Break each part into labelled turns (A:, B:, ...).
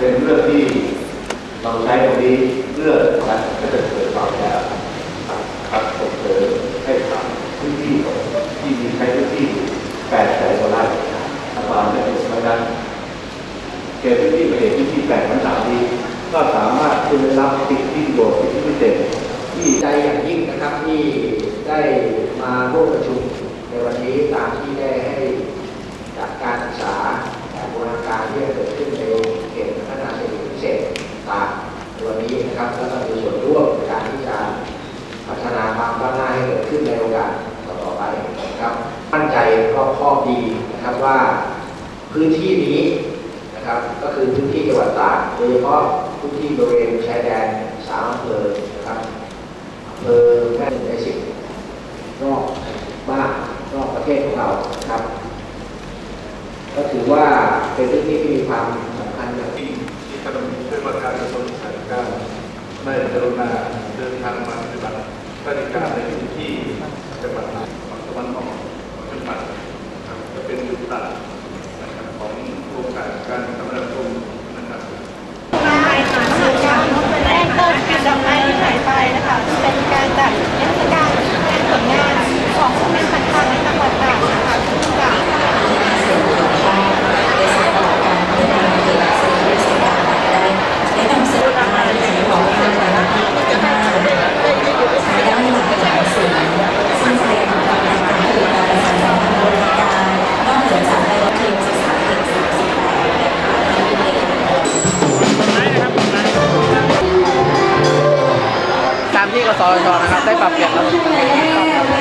A: เป็นเรื่องที่เราใช้ตรงนี้เพื่อการก็จะเกิดความแย่ครับส่งเสริมให้ทำพื้นที่ที่มีใช้พื้นที่แปดแสนกว่าไร่ความได้เป็นสมัยนั้นเขตพื้นที่เขตพื้นที่แปดพันสามนี้ก็สามารถที่จะรับสิทธิประโยชน์สิทธิพิเศษที่
B: ใจอย่างยิ่งนะครับที่ได้มาร่วมประชุมในวันนี้ตามที่ได้ให้จากการศึกษาแบบบูรณการที่จะเกิด พื้นที่นี้นะครับ ก็คือพื้นที่จังหวัดตากโดยเฉพาะพื้นที่บริเวณชายแดนสามอำเภอนะครับอำเภอแม่หนึ่งในสิบรอบบ้านรอบประเทศของเรานะครับ ก็ถือว่าเป็นเรื่องที่มีความสำคัญอย่างยิ่
C: ที่คณะผู้ว่าการกระทรวงสาธารณสุขได้กรุณาเดินทางมาปฏิบัติราชการในาม
D: ที่กสท
E: ชนะค
F: รับได้ปรับเปลี่ยนระบบ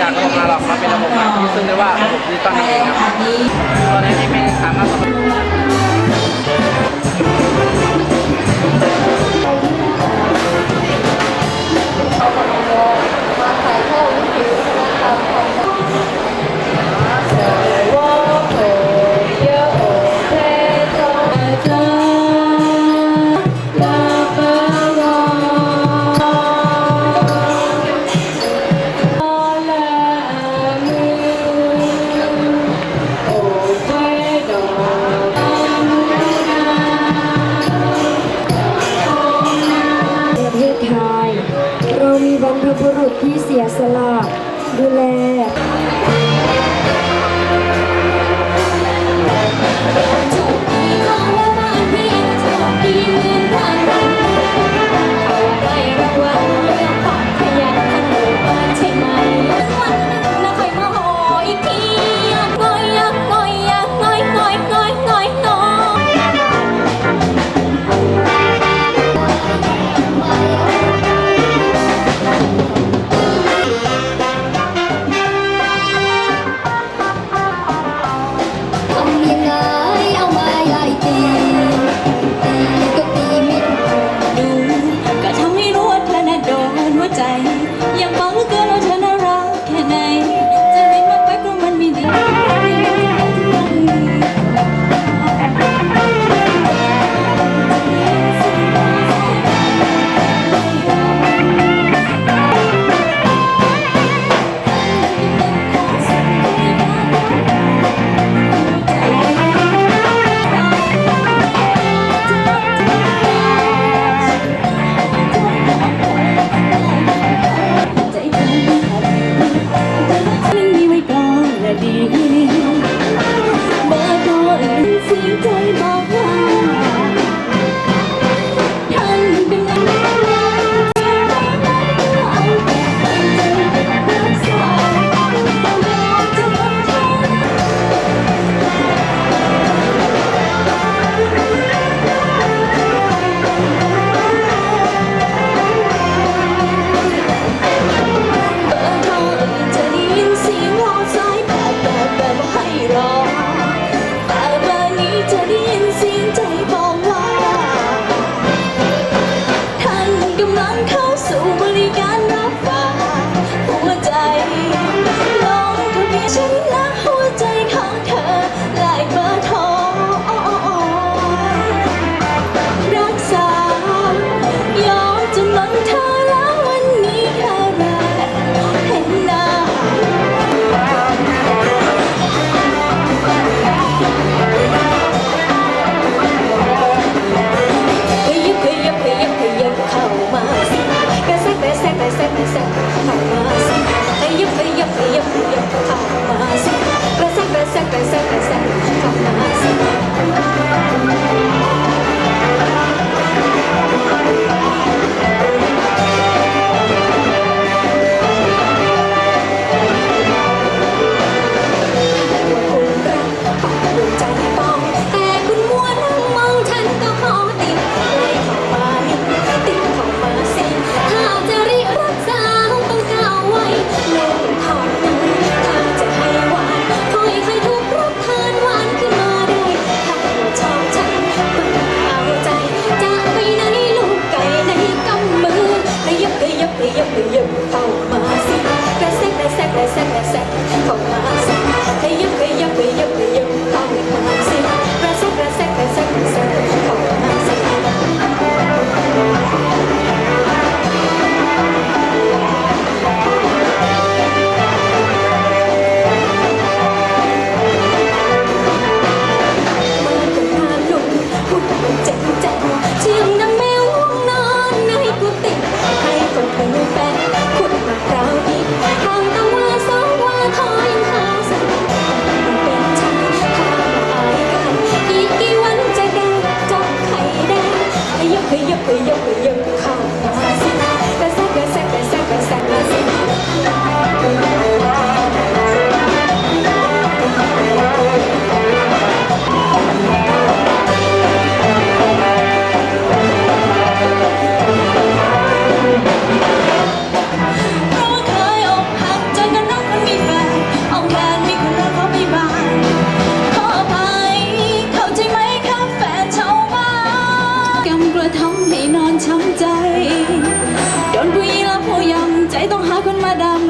F: จากระบบมาหลอกมาเป็นระบบใหม่ที่ซึ่งเรียกว่าระบบดิจิตอลนั่นเองครับตอนนี้ที่ไม่สามารถ ส
G: ละดูแล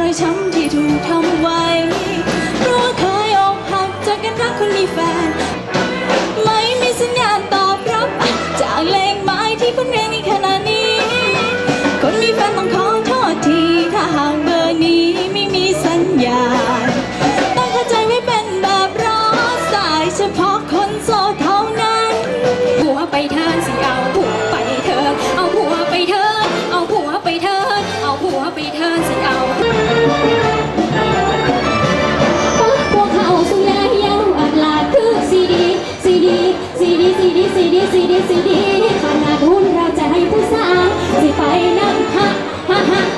G: อยช้ำที่ถูกทำไว้เพ
H: ราะว่าเคยอกหักจากกันรักคนมีแฟน สิดีขนาดหุ่นเราจะให้ผู้สาวสิไปนั่งฮะฮะฮะ